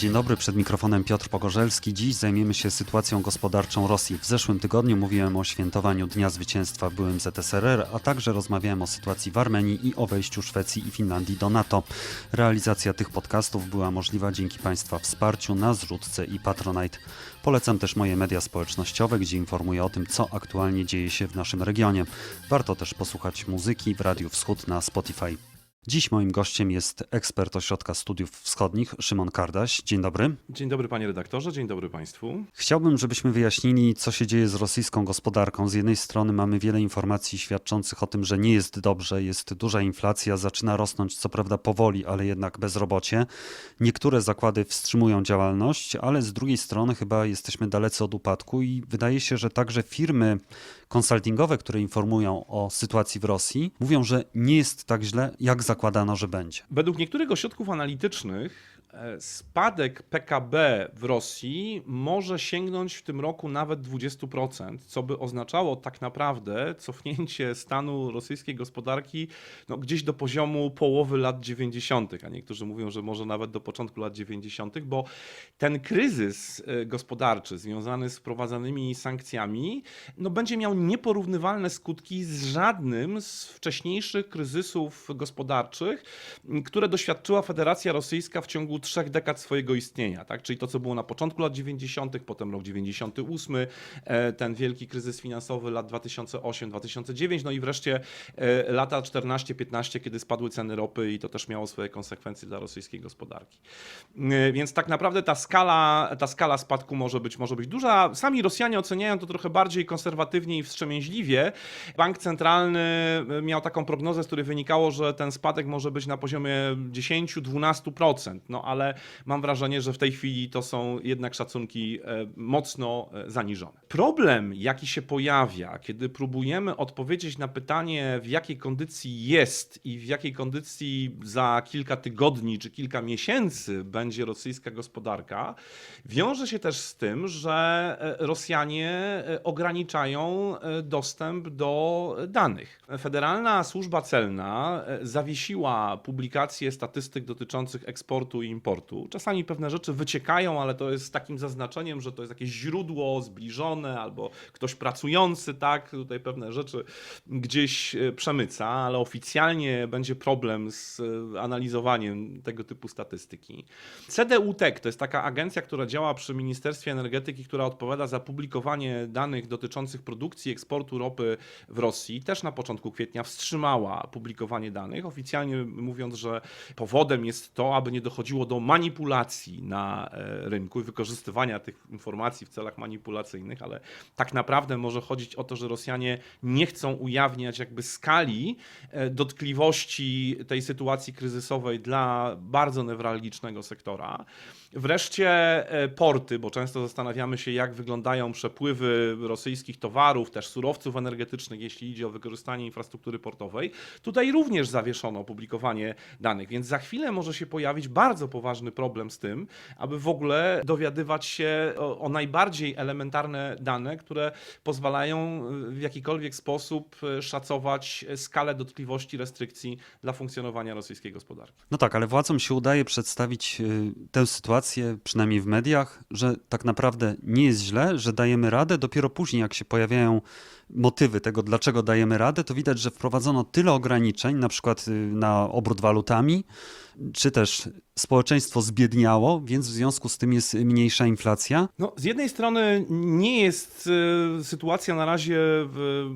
Dzień dobry, przed mikrofonem Piotr Pogorzelski. Dziś zajmiemy się sytuacją gospodarczą Rosji. W zeszłym tygodniu mówiłem o świętowaniu Dnia Zwycięstwa w byłym ZSRR, a także rozmawiałem o sytuacji w Armenii i o wejściu Szwecji i Finlandii do NATO. Realizacja tych podcastów była możliwa dzięki Państwa wsparciu na zrzutce i Patronite. Polecam też moje media społecznościowe, gdzie informuję o tym, co aktualnie dzieje się w naszym regionie. Warto też posłuchać muzyki w Radiu Wschód na Spotify. Dziś moim gościem jest ekspert Ośrodka Studiów Wschodnich, Szymon Kardaś. Dzień dobry. Dzień dobry panie redaktorze, dzień dobry państwu. Chciałbym, żebyśmy wyjaśnili, co się dzieje z rosyjską gospodarką. Z jednej strony mamy wiele informacji świadczących o tym, że nie jest dobrze, jest duża inflacja, zaczyna rosnąć, co prawda powoli, ale jednak bezrobocie. Niektóre zakłady wstrzymują działalność, ale z drugiej strony chyba jesteśmy dalecy od upadku i wydaje się, że także firmy konsultingowe, które informują o sytuacji w Rosji, mówią, że nie jest tak źle, jak zakładano, że będzie. Według niektórych ośrodków analitycznych spadek PKB w Rosji może sięgnąć w tym roku nawet 20%, co by oznaczało tak naprawdę cofnięcie stanu rosyjskiej gospodarki no, gdzieś do poziomu połowy lat 90., a niektórzy mówią, że może nawet do początku lat 90., bo ten kryzys e, gospodarczy związany z wprowadzanymi sankcjami no, będzie miał nieporównywalne skutki z żadnym z wcześniejszych kryzysów gospodarczych, które doświadczyła Federacja Rosyjska w ciągu trzech dekad swojego istnienia. Tak? Czyli to, co było na początku lat 90., potem rok 98, e, ten wielki kryzys finansowy lat 2008-2009, no i wreszcie e, lata 14-15, kiedy spadły ceny ropy i to też miało swoje konsekwencje dla rosyjskiej gospodarki. E, Więc tak naprawdę ta skala, ta skala spadku może być, może być duża. Sami Rosjanie oceniają to trochę bardziej konserwatywnie i wstrzemięźliwie. Bank Centralny miał taką prognozę, z której wynikało, że ten spadek może być na poziomie 10-12%. No ale mam wrażenie, że w tej chwili to są jednak szacunki e, mocno e, zaniżone. Problem, jaki się pojawia, kiedy próbujemy odpowiedzieć na pytanie, w jakiej kondycji jest i w jakiej kondycji za kilka tygodni czy kilka miesięcy będzie rosyjska gospodarka, wiąże się też z tym, że e, Rosjanie ograniczają dostęp do danych. Federalna Służba Celna zawiesiła publikację statystyk dotyczących eksportu i Czasami pewne rzeczy wyciekają, ale to jest z takim zaznaczeniem, że to jest jakieś źródło zbliżone albo ktoś pracujący, tak, tutaj pewne rzeczy gdzieś e, przemyca, ale oficjalnie będzie problem z e, analizowaniem tego typu statystyki. CDU-TEK to jest taka agencja, która działa przy Ministerstwie Energetyki, która odpowiada za publikowanie danych dotyczących produkcji i eksportu ropy w Rosji. Też na początku kwietnia wstrzymała publikowanie danych, oficjalnie mówiąc, że powodem jest to, aby nie dochodziło do manipulacji na e, rynku i wykorzystywania tych informacji w celach manipulacyjnych, ale tak naprawdę może chodzić o to, że Rosjanie nie chcą ujawniać jakby skali e, dotkliwości tej sytuacji kryzysowej dla bardzo newralgicznego sektora. Wreszcie e, porty, bo często zastanawiamy się, jak wyglądają przepływy rosyjskich towarów, też surowców energetycznych, jeśli idzie o wykorzystanie infrastruktury portowej. Tutaj również zawieszono publikowanie danych, więc za chwilę może się pojawić bardzo poważny problem z tym, aby w ogóle dowiadywać się o, o najbardziej elementarne dane, które pozwalają y, w jakikolwiek sposób y, szacować skalę dotkliwości restrykcji dla funkcjonowania rosyjskiej gospodarki. No tak, ale władzom się udaje przedstawić y, tę sytuację, przynajmniej w mediach, że tak naprawdę nie jest źle, że dajemy radę. Dopiero później, jak się pojawiają motywy tego, dlaczego dajemy radę, to widać, że wprowadzono tyle ograniczeń, na przykład y, na obrót walutami, czy też społeczeństwo zbiedniało, więc w związku z tym jest mniejsza inflacja. No, z jednej strony nie jest e, sytuacja na razie w,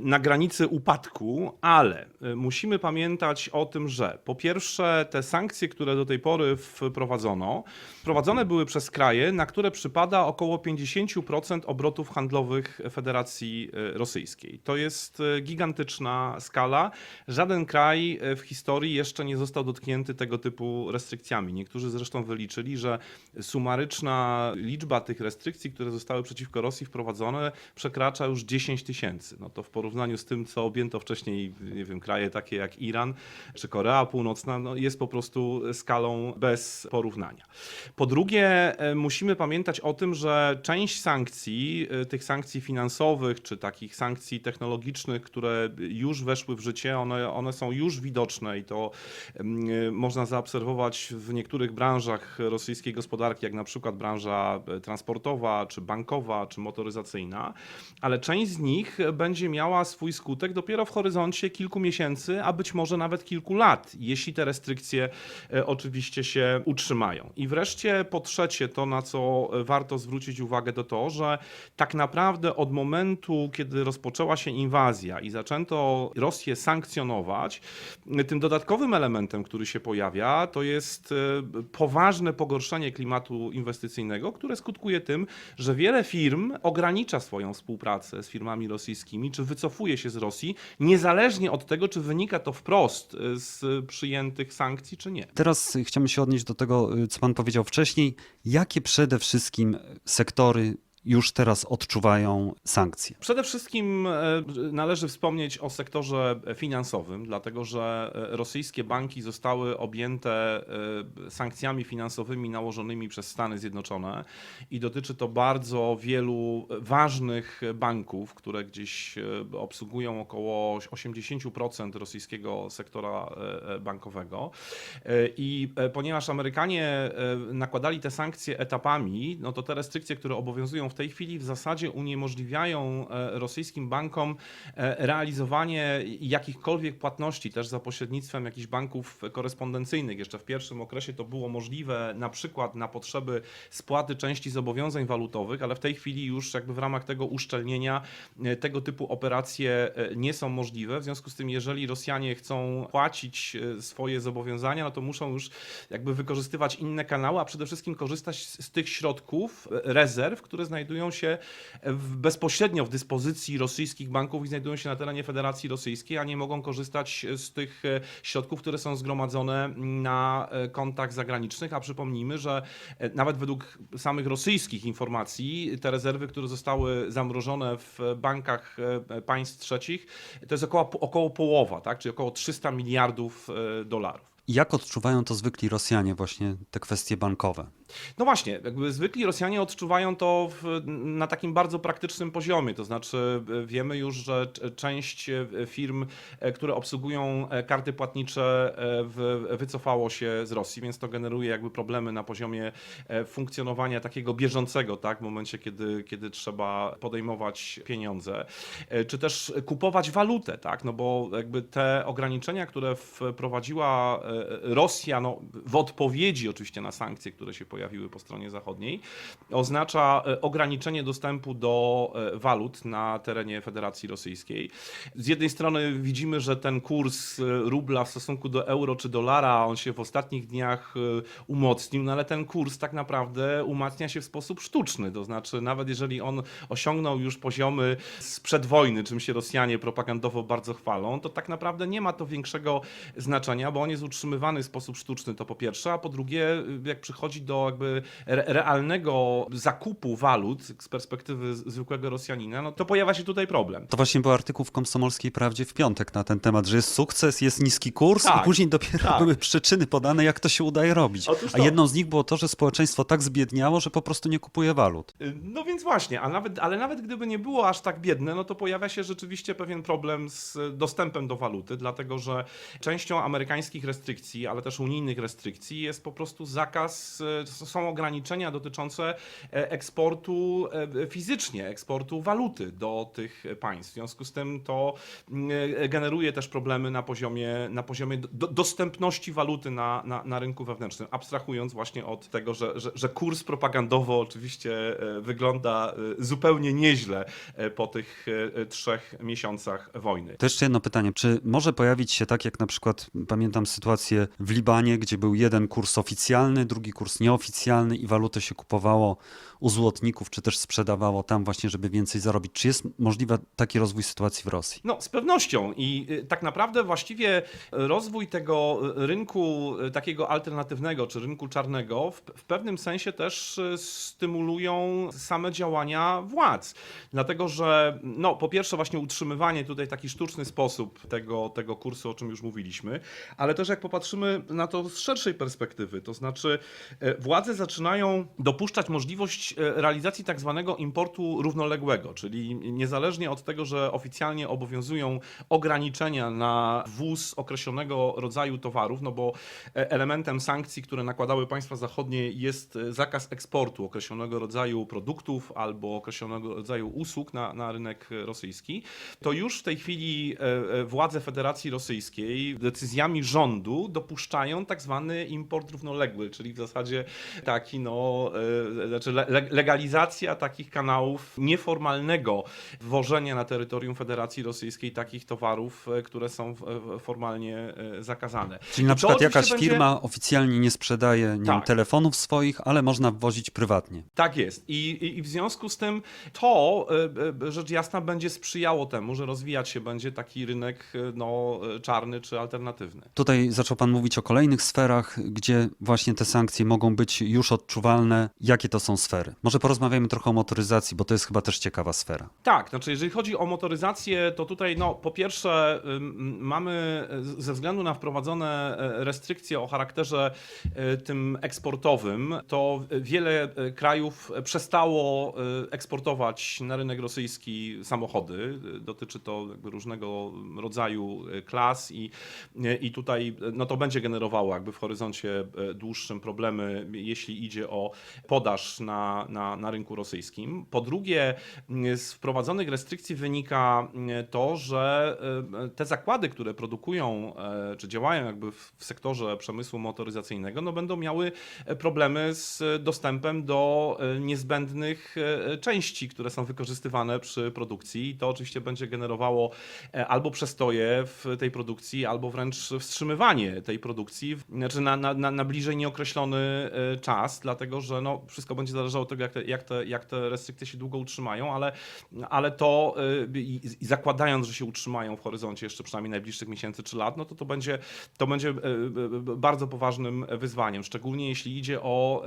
na granicy upadku, ale e, musimy pamiętać o tym, że po pierwsze te sankcje, które do tej pory wprowadzono, wprowadzone były przez kraje, na które przypada około 50% obrotów handlowych Federacji Rosyjskiej. To jest e, gigantyczna skala. Żaden kraj e, w historii jeszcze nie został dotknięty tego typu restrykcjami. Niektórzy zresztą wyliczyli, że sumaryczna liczba tych restrykcji, które zostały przeciwko Rosji wprowadzone, przekracza już 10 tysięcy. No to w porównaniu z tym, co objęto wcześniej, nie wiem, kraje takie jak Iran czy Korea Północna, no jest po prostu skalą bez porównania. Po drugie, e, musimy pamiętać o tym, że część sankcji, tych sankcji finansowych czy takich takich sankcji technologicznych, które już weszły w życie, one, one są już widoczne i to mm, można zaobserwować w niektórych branżach rosyjskiej gospodarki, jak na przykład branża e, transportowa, czy bankowa, czy motoryzacyjna, ale część z nich będzie miała swój skutek dopiero w horyzoncie kilku miesięcy, a być może nawet kilku lat, jeśli te restrykcje e, oczywiście się utrzymają. I wreszcie po trzecie, to na co warto zwrócić uwagę, to to, że tak naprawdę od momentu, kiedy rozpoczęła się inwazja i zaczęto Rosję sankcjonować, tym dodatkowym elementem, który się pojawia, to jest e, poważne pogorszenie klimatu inwestycyjnego, które skutkuje tym, że wiele firm ogranicza swoją współpracę z firmami rosyjskimi, czy wycofuje się z Rosji, niezależnie od tego, czy wynika to wprost e, z przyjętych sankcji, czy nie. Teraz chciałbym się odnieść do tego, y, co pan powiedział wcześniej. Jakie przede wszystkim sektory już teraz odczuwają sankcje? Przede wszystkim e, należy wspomnieć o sektorze finansowym, dlatego że e, rosyjskie banki zostały objęte e, sankcjami finansowymi nałożonymi przez Stany Zjednoczone i dotyczy to bardzo wielu ważnych banków, które gdzieś obsługują około 80% rosyjskiego sektora bankowego. I ponieważ Amerykanie nakładali te sankcje etapami, no to te restrykcje, które obowiązują w tej chwili w zasadzie uniemożliwiają e, rosyjskim bankom e, realizowanie jakichkolwiek płatności też za pośrednictwem jakichś banków korespondencyjnych. Jeszcze w pierwszym okresie to było możliwe na przykład na potrzeby spłaty części zobowiązań walutowych, ale w tej chwili już jakby w ramach tego uszczelnienia e, tego typu operacje nie są możliwe. W związku z tym, jeżeli Rosjanie chcą płacić swoje zobowiązania, no to muszą już jakby wykorzystywać inne kanały, a przede wszystkim korzystać z tych środków, rezerw, które znajdują się w, bezpośrednio w dyspozycji rosyjskich banków i znajdują się na terenie Federacji Rosyjskiej, a nie mogą korzystać z tych e, środków, które są zgromadzone na e, kontach zagranicznych. A przypomnijmy, że e, nawet według samych rosyjskich informacji te rezerwy, które zostały zamrożone w bankach państw trzecich, to jest około, około połowa, tak? czyli około 300 miliardów dolarów. Jak odczuwają to zwykli Rosjanie, właśnie te kwestie bankowe? No właśnie, jakby zwykli Rosjanie odczuwają to w, na takim bardzo praktycznym poziomie. To znaczy, e, wiemy już, że część e, firm, e, które obsługują karty płatnicze, wycofało się z Rosji, więc to generuje jakby problemy na poziomie funkcjonowania takiego bieżącego, tak, w momencie, kiedy, kiedy trzeba podejmować pieniądze, czy też kupować walutę, tak, no bo jakby te ograniczenia, które wprowadziła Rosja, no, w odpowiedzi oczywiście na sankcje, które się pojawiły po stronie zachodniej, oznacza e, ograniczenie dostępu do e, walut na terenie Federacji Rosyjskiej. Z jednej strony widzimy, że ten kurs e, rubla w stosunku do euro czy dolara, on się w ostatnich dniach umocnił, no ale ten kurs tak naprawdę umacnia się w sposób sztuczny, to znaczy nawet jeżeli on osiągnął już poziomy sprzed wojny, czym się Rosjanie propagandowo bardzo chwalą, to tak naprawdę nie ma to większego znaczenia, bo on jest utrzymywany w sposób sztuczny, to po pierwsze, a po drugie, jak przychodzi do jakby realnego zakupu walut z perspektywy zwykłego Rosjanina, no to pojawia się tutaj problem. To właśnie był artykuł w Komsomolskiej Prawdzie w piątek na ten temat, że jest sukces, jest niski kurs Tak, i później dopiero tak. były przyczyny podane, jak to się udaje robić. A jedną z nich było to, że społeczeństwo tak zbiedniało, że po prostu nie kupuje walut. No więc właśnie, a nawet, ale nawet gdyby nie było aż tak biedne, no to pojawia się rzeczywiście pewien problem z dostępem do waluty, dlatego że częścią amerykańskich restrykcji, ale też unijnych restrykcji jest po prostu zakaz, e, są ograniczenia dotyczące e, eksportu e, fizycznie, eksportu waluty do tych państw. W związku z tym to mm, e, generuje też problemy na poziomie, na poziomie do, dostępności waluty na, na, na rynku wewnętrznym, abstrahując właśnie od tego, że, że, że kurs propagandowo oczywiście wygląda zupełnie nieźle po tych trzech miesiącach wojny. To jeszcze jedno pytanie. Czy może pojawić się tak, jak na przykład pamiętam sytuację w Libanie, gdzie był jeden kurs oficjalny, drugi kurs nieoficjalny i walutę się kupowało u złotników, czy też sprzedawało tam właśnie, żeby więcej zarobić. Czy jest możliwy taki rozwój sytuacji w Rosji? No, z pewnością. I y, tak naprawdę właściwie rozwój tego rynku y, takiego alternatywnego, czy rynku czarnego, w, w pewnym sensie też y, stymulują same działania władz. Dlatego, że no, po pierwsze właśnie utrzymywanie tutaj w taki sztuczny sposób tego, tego kursu, o czym już mówiliśmy, ale też jak popatrzymy na to z szerszej perspektywy, to znaczy e, władze zaczynają dopuszczać możliwość e, realizacji tak zwanego importu równoległego, czyli niezależnie od tego, że oficjalnie obowiązują ograniczenia na wwóz określonego rodzaju towarów, no bo e, elementem sankcji, które nakładały państwa zachodnie jest e, zakaz eksportu określonego rodzaju produktów albo określonego rodzaju usług na, na rynek rosyjski, to już w tej chwili władze Federacji Rosyjskiej decyzjami rządu dopuszczają tak zwany import równoległy, czyli w zasadzie taki no, e, znaczy le- le- legalizacja takich kanałów nieformalnego wwożenia na terytorium Federacji Rosyjskiej takich towarów, e, które są formalnie e, zakazane. Czyli na przykład jakaś będzie- firma oficjalnie nie sprzedaje nie wiem, Tak. telefonów swoich, ale można wwozić prywatnie. Tak jest. I, i, w związku z tym to rzecz jasna będzie sprzyjało temu, że rozwijać się będzie taki rynek no, czarny czy alternatywny. Tutaj zaczął Pan mówić o kolejnych sferach, gdzie właśnie te sankcje mogą być już odczuwalne. Jakie to są sfery? Może porozmawiamy trochę o motoryzacji, bo to jest chyba też ciekawa sfera. Tak, znaczy jeżeli chodzi o motoryzację, to tutaj no, po pierwsze mamy ze względu na wprowadzone e, restrykcje o charakterze e, tym eksportowym, to wiele e, krajów przestało eksportować na rynek rosyjski samochody. Dotyczy to różnego rodzaju klas i, i tutaj no, to będzie generowało jakby w horyzoncie dłuższym problemy, jeśli idzie o podaż na, na, na rynku rosyjskim. Po drugie, z wprowadzonych restrykcji wynika m, to, że e, te zakłady, które produkują e, czy działają jakby w w sektorze przemysłu motoryzacyjnego, no będą miały e, problemy z dostępem do e, niezbędnych e, części, które są wykorzystywane przy produkcji. I to oczywiście będzie generowało e, albo przestoje w tej produkcji, albo wręcz wstrzymywanie tej produkcji, znaczy na, na, na, bliżej nieokreślony e, czas, dlatego że no, wszystko będzie zależało od tego, jak te, jak te, jak te restrykcje się długo utrzymają, ale, ale to e, i, i zakładając, że się utrzymają w horyzoncie jeszcze przynajmniej najbliższych miesięcy czy lat, no to to będzie, to będzie e, e, bardzo poważnym wyzwaniem, szczególnie jeśli idzie o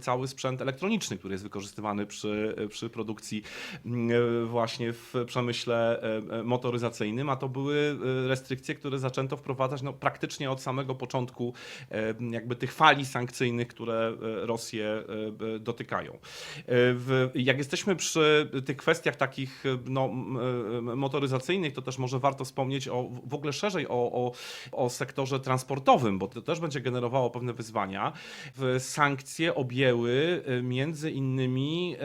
cały sprzęt elektroniczny, który jest wykorzystywany przy, przy produkcji właśnie w przemyśle motoryzacyjnym, a to były restrykcje, które zaczęto wprowadzać no, praktycznie od samego początku jakby tych fali sankcyjnych, które e, Rosję e, dotykają. E, jak jesteśmy przy tych kwestiach takich no, motoryzacyjnych, to też może warto wspomnieć o, w ogóle szerzej o, o, o sektorze transportowym, bo to też będzie generowało pewne wyzwania. Sankcje objęły między innymi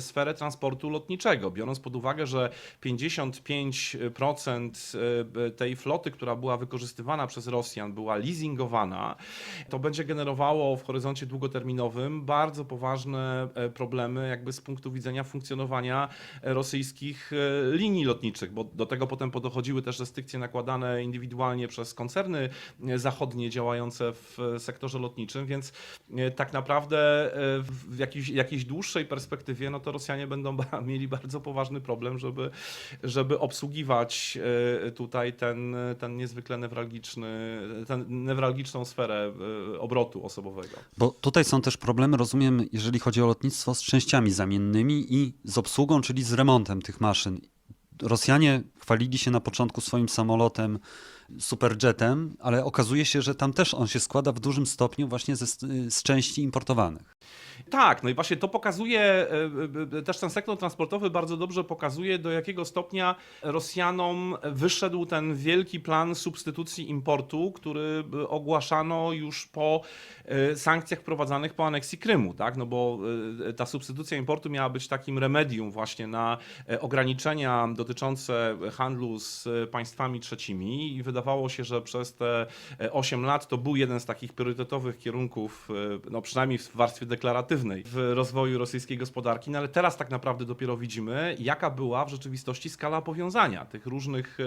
sferę transportu lotniczego, biorąc pod uwagę, że 55% e, tej floty, która była wykorzystywana przez Rosjan, była leasingowana, to będzie generowało w horyzoncie długoterminowym bardzo poważne e, problemy jakby z punktu widzenia funkcjonowania e, rosyjskich e, linii lotniczych, bo do tego potem dochodziły też restrykcje nakładane indywidualnie przez koncerny zachodnie działające w sektorze lotniczym, więc tak naprawdę w jakiejś, jakiejś dłuższej perspektywie, no to Rosjanie będą mieli bardzo poważny problem, żeby, żeby obsługiwać tutaj ten, ten niezwykle newralgiczny, ten newralgiczną sferę obrotu osobowego. Bo tutaj są też problemy, rozumiem, jeżeli chodzi o lotnictwo, z częściami zamiennymi i z obsługą, czyli z remontem tych maszyn. Rosjanie chwalili się na początku swoim samolotem Superjetem, ale okazuje się, że tam też on się składa w dużym stopniu właśnie ze, z części importowanych. Tak, no i właśnie to pokazuje, e, e, też ten sektor transportowy bardzo dobrze pokazuje, do jakiego stopnia Rosjanom wyszedł ten wielki plan substytucji importu, który e, ogłaszano już po e, sankcjach wprowadzanych po aneksji Krymu, tak? No bo e, ta substytucja importu miała być takim remedium właśnie na e, ograniczenia dotyczące handlu z e, państwami trzecimi i wydawało się, że przez te e, 8 lat to był jeden z takich priorytetowych kierunków, e, no przynajmniej w warstwie deklaratywnej w rozwoju rosyjskiej gospodarki, no ale teraz tak naprawdę dopiero widzimy, jaka była w rzeczywistości skala powiązania tych różnych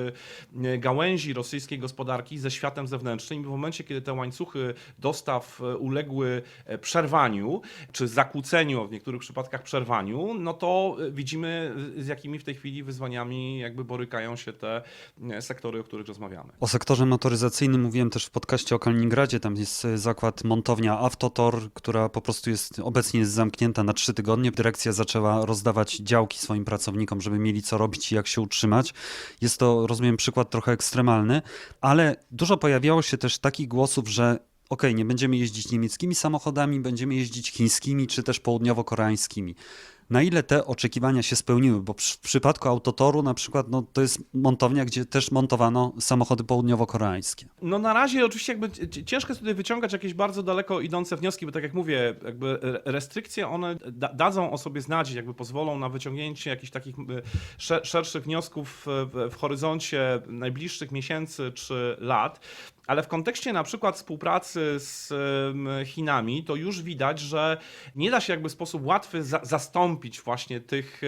e, gałęzi rosyjskiej gospodarki ze światem zewnętrznym i w momencie, kiedy te łańcuchy dostaw e, uległy e, przerwaniu, czy zakłóceniu, w niektórych przypadkach przerwaniu, no to e, widzimy z jakimi w tej chwili wyzwaniami jakby borykają się te e, sektory, o których rozmawiamy. O sektorze motoryzacyjnym mówiłem też w podcaście o Kaliningradzie. Tam jest e, zakład montownia Autotor, która po prostu jest obecnie jest zamknięta na trzy tygodnie. Dyrekcja zaczęła rozdawać działki swoim pracownikom, żeby mieli co robić i jak się utrzymać. Jest to, rozumiem, przykład trochę ekstremalny, ale dużo pojawiało się też takich głosów, że ok, nie będziemy jeździć niemieckimi samochodami, będziemy jeździć chińskimi czy też południowo-koreańskimi. Na ile te oczekiwania się spełniły? Bo w przypadku Autotoru na przykład no, to jest montownia, gdzie też montowano samochody południowo-koreańskie. No na razie oczywiście jakby ciężko jest tutaj wyciągać jakieś bardzo daleko idące wnioski, bo tak jak mówię, jakby re- restrykcje one da dadzą o sobie znać, jakby pozwolą na wyciągnięcie jakichś takich sze szerszych wniosków w horyzoncie najbliższych miesięcy czy lat. Ale w kontekście na przykład współpracy z Chinami, to już widać, że nie da się jakby w sposób łatwy za zastąpić właśnie tych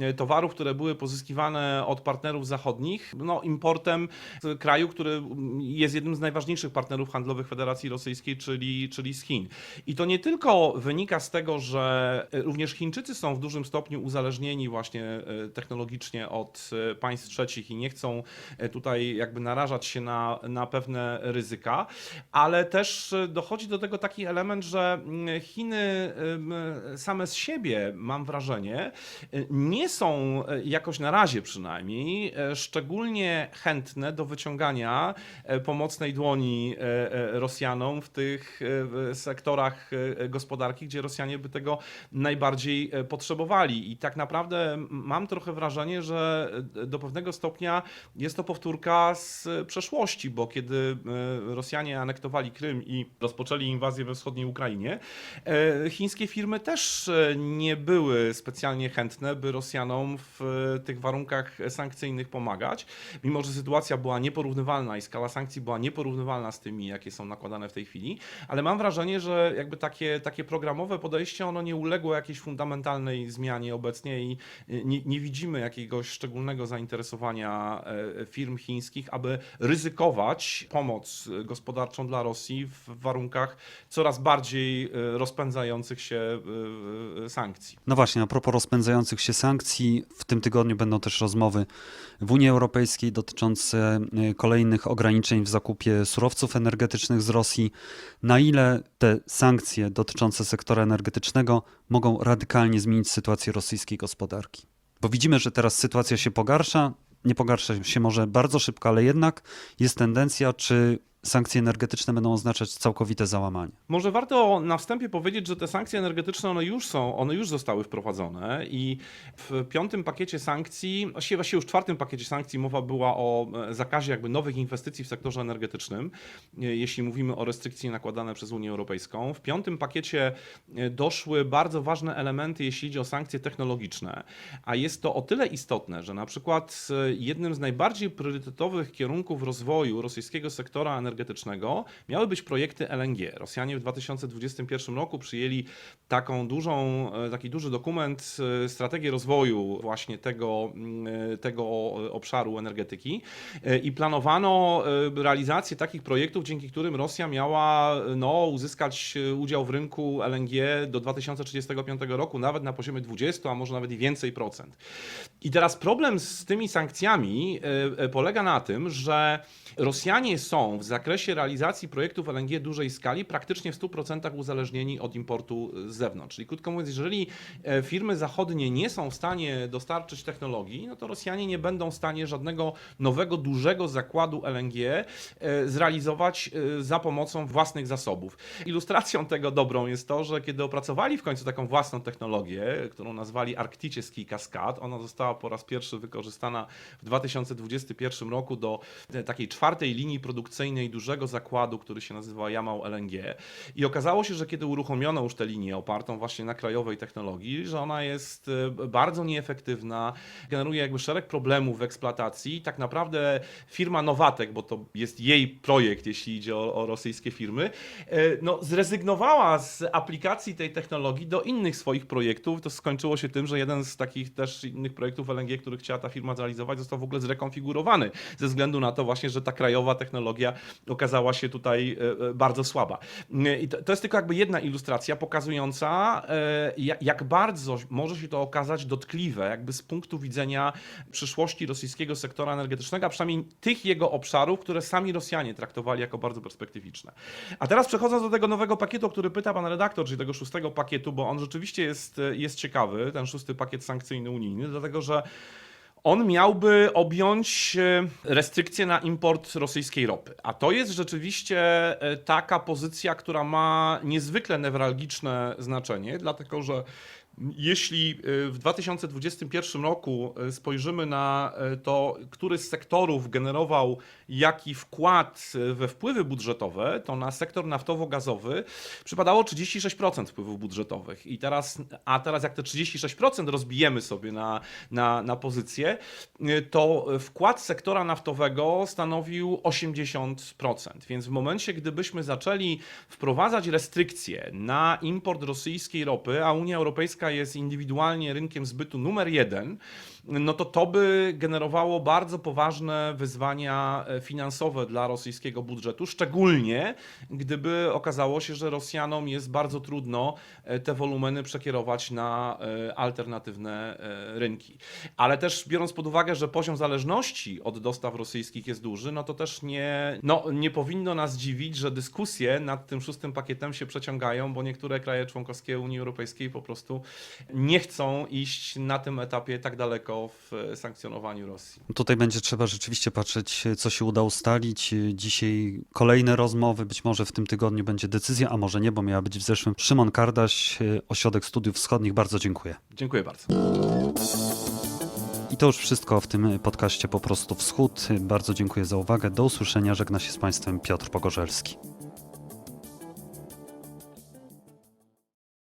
e, towarów, które były pozyskiwane od partnerów zachodnich, no, importem z kraju, który jest jednym z najważniejszych partnerów handlowych Federacji Rosyjskiej, czyli, czyli z Chin. I to nie tylko wynika z tego, że również Chińczycy są w dużym stopniu uzależnieni właśnie e, technologicznie od e, państw trzecich i nie chcą e, tutaj jakby narażać się na, na pewne ryzyka, ale też e, dochodzi do tego taki element, że mm, Chiny em, same z siebie, mam wrażenie, e, nie są e, jakoś na razie przynajmniej e, szczególnie chętne do wyciągania e, pomocnej dłoni e, e, Rosjanom w tych e, sektorach e, gospodarki, gdzie Rosjanie by tego najbardziej e, potrzebowali. I tak naprawdę mam trochę wrażenie, że e, do pewnego stopnia jest to powtórka z przeszłości, bo kiedy e, Rosjanie anektowali Krym i rozpoczęli inwazję we wschodniej Ukrainie, e, chińskie firmy też e, nie były specjalnie chętne, by Rosjanom w e, tych warunkach sankcyjnych pomagać, mimo że sytuacja była nieporównywalna i skala sankcji była nieporównywalna z tymi, jakie są nakładane w tej chwili, ale mam wrażenie, że jakby takie, takie programowe podejście, ono nie uległo jakiejś fundamentalnej zmianie obecnie i e, nie, nie widzimy jakiegoś szczególnego zainteresowania e, firm chińskich, aby ryzykować pomoc gospodarczą dla Rosji w warunkach coraz bardziej e, rozpędzających się e, sankcji. No właśnie, a propos rozpędzających się sankcji, w tym tygodniu będą też rozmowy w Unii Europejskiej dotyczące y, kolejnych ograniczeń w zakupie surowców energetycznych z Rosji. Na ile te sankcje dotyczące sektora energetycznego mogą radykalnie zmienić sytuację rosyjskiej gospodarki? Bo widzimy, że teraz sytuacja się pogarsza. Nie pogarsza się może bardzo szybko, ale jednak jest tendencja, czy sankcje energetyczne będą oznaczać całkowite załamanie. Może warto na wstępie powiedzieć, że te sankcje energetyczne one już są, one już zostały wprowadzone i w piątym pakiecie sankcji, właściwie, właściwie już w czwartym pakiecie sankcji mowa była o e, zakazie jakby nowych inwestycji w sektorze energetycznym, e, jeśli mówimy o restrykcje nakładane przez Unię Europejską. W piątym pakiecie e, doszły bardzo ważne elementy, jeśli idzie o sankcje technologiczne, a jest to o tyle istotne, że na przykład jednym z najbardziej priorytetowych kierunków rozwoju rosyjskiego sektora energetycznego miały być projekty LNG. Rosjanie w 2021 roku przyjęli taką dużą, e, taki duży dokument, e, strategię rozwoju właśnie tego, mm, e, tego obszaru energetyki i planowano realizację takich projektów, dzięki którym Rosja miała no, uzyskać udział w rynku LNG do 2035 roku, nawet na poziomie 20, a może nawet i więcej procent. I teraz problem z tymi sankcjami polega na tym, że Rosjanie są w zakresie realizacji projektów LNG dużej skali praktycznie w 100% uzależnieni od importu z zewnątrz. Czyli krótko mówiąc, jeżeli e, firmy zachodnie nie są w stanie dostarczyć technologii, no to Rosjanie nie będą w stanie żadnego nowego, dużego zakładu LNG e, zrealizować e, za pomocą własnych zasobów. Ilustracją tego dobrą jest to, że kiedy opracowali w końcu taką własną technologię, którą nazwali Arktycki Kaskad, ona została po raz pierwszy wykorzystana w 2021 roku do takiej czwartej linii produkcyjnej dużego zakładu, który się nazywa Jamał LNG. I okazało się, że kiedy uruchomiono już tę linię opartą właśnie na krajowej technologii, że ona jest e, bardzo nieefektywna, generuje jakby szereg problemów w eksploatacji. Tak naprawdę firma Nowatek, bo to jest jej projekt, jeśli idzie o, o rosyjskie firmy, e, no, zrezygnowała z aplikacji tej technologii do innych swoich projektów. To skończyło się tym, że jeden z takich też innych projektów LNG, który chciała ta firma zrealizować, został w ogóle zrekonfigurowany ze względu na to właśnie, że ta krajowa technologia okazała się tutaj e, e, bardzo słaba. I to, jest tylko jakby jedna ilustracja pokazująca, e, ja- jak bardzo może się to okazać dotkliwe, jakby z punktu widzenia przyszłości rosyjskiego sektora energetycznego, a przynajmniej tych jego obszarów, które sami Rosjanie traktowali jako bardzo perspektywiczne. A teraz przechodząc do tego nowego pakietu, o który pyta pan redaktor, czyli tego szóstego pakietu, bo on rzeczywiście jest, jest ciekawy, ten szósty pakiet sankcyjny unijny, dlatego że On miałby objąć e, restrykcje na import rosyjskiej ropy. A to jest rzeczywiście e, taka pozycja, która ma niezwykle newralgiczne znaczenie, dlatego że jeśli e, w 2021 roku e, spojrzymy na e, to, który z sektorów generował jaki wkład we wpływy budżetowe, to na sektor naftowo-gazowy przypadało 36% wpływów budżetowych. I teraz, a teraz jak te 36% rozbijemy sobie na, na, na pozycję, to wkład sektora naftowego stanowił 80%. Więc w momencie, gdybyśmy zaczęli wprowadzać restrykcje na import rosyjskiej ropy, a Unia Europejska jest indywidualnie rynkiem zbytu numer jeden, no to to by generowało bardzo poważne wyzwania e, finansowe dla rosyjskiego budżetu, szczególnie gdyby okazało się, że Rosjanom jest bardzo trudno e, te wolumeny przekierować na e, alternatywne rynki. Ale też biorąc pod uwagę, że poziom zależności od dostaw rosyjskich jest duży, no to też nie, no, nie powinno nas dziwić, że dyskusje nad tym szóstym pakietem się przeciągają, bo niektóre kraje członkowskie Unii Europejskiej po prostu nie chcą iść na tym etapie tak daleko w sankcjonowaniu Rosji. Tutaj będzie trzeba rzeczywiście patrzeć, co się uda ustalić. Dzisiaj kolejne rozmowy, być może w tym tygodniu będzie decyzja, a może nie, bo miała być w zeszłym. Szymon Kardaś, Ośrodek Studiów Wschodnich, bardzo dziękuję. Dziękuję bardzo. I to już wszystko w tym podcaście Po prostu Wschód. Bardzo dziękuję za uwagę. Do usłyszenia. Żegna się z Państwem Piotr Pogorzelski.